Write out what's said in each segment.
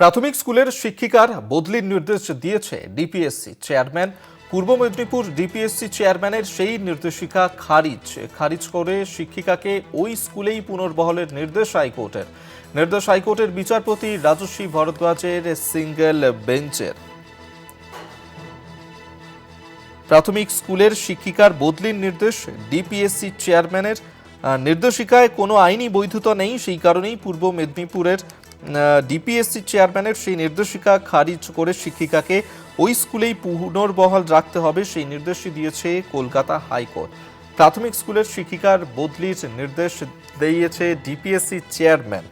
প্রাথমিক স্কুলের শিক্ষিকার বদলির নির্দেশ দিয়েছে ডিপিএসসি চেয়ারম্যান। পূর্ব মেদিনীপুর ডিপিএসসি চেয়ারম্যানের সেই নির্দেশিকা খারিজ। খারিজ করে শিক্ষিকাকে ওই স্কুলেই পুনর্বহলের নির্দেশ হাইকোর্টের। নির্দেশ হাইকোর্টের বিচারপতি রাজস্বী ভরদ্বাজের সিঙ্গেল বেঞ্চের। প্রাথমিক স্কুলের শিক্ষিকার বদলির নির্দেশ ডিপিএসসি চেয়ারম্যানের। নির্দেশিকায় কোনো আইনি বৈধতা নেই, সেই কারণেই পূর্ব মেদিনীপুরের ডিপিএসসি চেয়ারম্যানের সেই নির্দেশিকা খারিজ করে শিক্ষিকাকে ওই স্কুলেই পুনর্বহাল রাখতে হবে সেই নির্দেশই দিয়েছে কলকাতা হাইকোর্ট। প্রাথমিক স্কুলের শিক্ষিকার বদলির নির্দেশ দিয়েছে ডিপিএসসি চেয়ারম্যান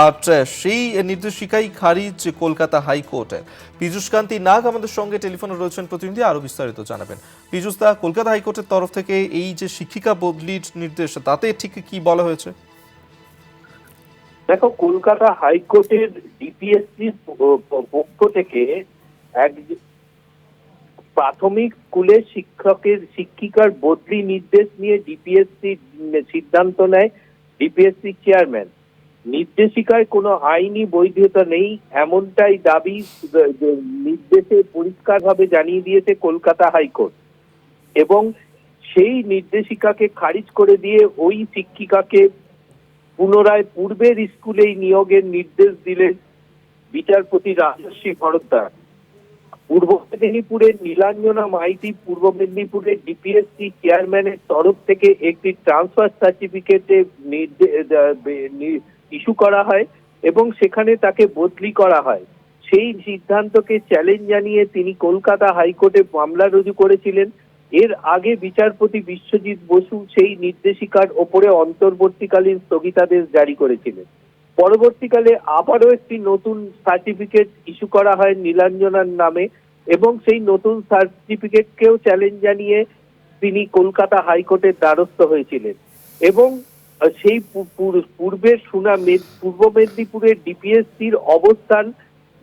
আর সেই নির্দেশিকাই খারিজ কলকাতা হাইকোর্টের। পীযূষ কান্তি নাগ আমাদের সঙ্গে টেলিফোনে রয়েছেন প্রতিনিধি, আরও বিস্তারিত জানাবেন। পীযূষ দা, কলকাতা হাইকোর্টের তরফ থেকে এই যে শিক্ষিকা বদলির নির্দেশ, তাতে ঠিক কি বলা হয়েছে? দেখো, কলকাতা হাইকোর্টের ডিপিএসসি পক্ষ থেকে এক প্রাথমিক স্কুলের শিক্ষকের শিক্ষিকার বদলি নির্দেশ নিয়ে ডিপিএসসি সিদ্ধান্ত নেয় ডিপিএসসি চেয়ারম্যান। নির্দেশিকায় কোনো আইনি বৈধতা নেই, এমনটাই দাবি নির্দেশে পরিষ্কারভাবে জানিয়ে দিয়েছে কলকাতা হাইকোর্ট। এবং সেই নির্দেশিকাকে খারিজ করে দিয়ে ওই শিক্ষিকাকে পুনরায় পূর্বের স্কুলেই নিয়োগের নির্দেশ দিলেন বিচারপতি রাজস্বী ভরদ্বাজ পূর্ব মেদিনীপুরের নীলাঞ্জনা মাইতি, পূর্ব মেদিনীপুরের ডিপিএসসি চেয়ারম্যানের তরফ থেকে একটি ট্রান্সফার সার্টিফিকেটে ইস্যু করা হয় এবং সেখানে তাকে বদলি করা হয়। সেই সিদ্ধান্তকে চ্যালেঞ্জ জানিয়ে তিনি কলকাতা হাইকোর্টে মামলা রুজু করেছিলেন। এর আগে বিচারপতি বিশ্বজিৎ বসু সেই নির্দেশিকার ওপরে অন্তর্বর্তীকালীন স্থগিতাদেশ জারি করেছিলেন। পরবর্তীকালে আবারও একটি নতুন সার্টিফিকেট ইস্যু করা হয় নীলাঞ্জনার নামে এবং সেই নতুন সার্টিফিকেটকেও চ্যালেঞ্জ জানিয়ে তিনি কলকাতা হাইকোর্টের দ্বারস্থ হয়েছিলেন এবং সেই পূর্বের সুনা পূর্ব মেদিনীপুরের ডিপিএসসির অবস্থান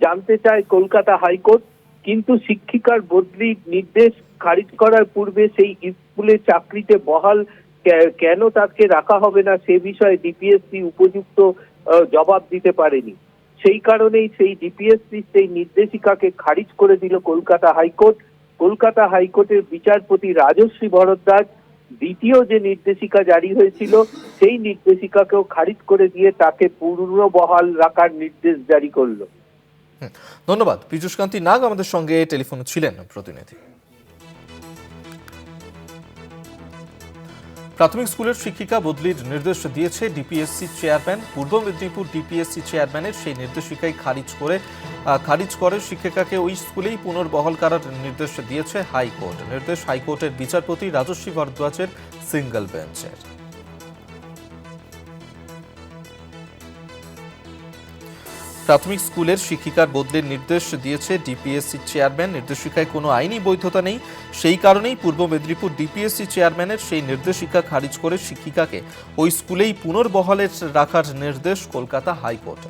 জানতে চায় কলকাতা হাইকোর্ট। কিন্তু শিক্ষিকার বদলি নির্দেশ খারিজ করার পূর্বে সেই স্কুলে চাকরিতে বহাল কেন তাকে রাখা হবে না সে বিষয়ে ডিপিএসসি উপযুক্ত জবাব দিতে পারেনি। সেই কারণেই সেই ডিপিএসসি সেই নির্দেশিকাকে খারিজ করে দিল কলকাতা হাইকোর্ট। কলকাতা হাইকোর্টের বিচারপতি রাজশ্রী ভরদ্বাজ, দ্বিতীয় যে নির্দেশিকা জারি হয়েছিল, সেই নির্দেশিকাকেও খারিজ করে দিয়ে তাকে পূর্ণ বহাল রাখার নির্দেশ জারি করল। ধন্যবাদ। পীযূষ কান্তি নাগ আমাদের সঙ্গে টেলিফোনে ছিলেন প্রতিনিধি। প্রাথমিক স্কুলের শিক্ষিকা বদলির নির্দেশ দিয়েছে ডিপিএসসি চেয়ারম্যান। পূর্ব মেদিনীপুর ডিপিএসসি চেয়ারম্যানের সেই নির্দেশিকাই খারিজ করে খারিজ করে শিক্ষিকাকে ওই স্কুলেই পুনর্বহল করার নির্দেশ দিয়েছে হাইকোর্ট। নির্দেশ হাইকোর্টের বিচারপতি রাজস্বী ভরদ্বাজের সিঙ্গল বেঞ্চের। প্রাথমিক স্কুলের শিক্ষিকার বদলির নির্দেশ দিয়েছে ডিপিএসসি চেয়ারম্যান। নির্দেশিকায় কোনো আইনি বৈধতা নেই। সেই কারণেই পূর্ব মেদিনীপুর ডিপিএসসি চেয়ারম্যানের সেই নির্দেশিকা খারিজ করে শিক্ষিকাকে ওই স্কুলেই পুনর্বহালের রাখার নির্দেশ কলকাতা হাইকোর্ট।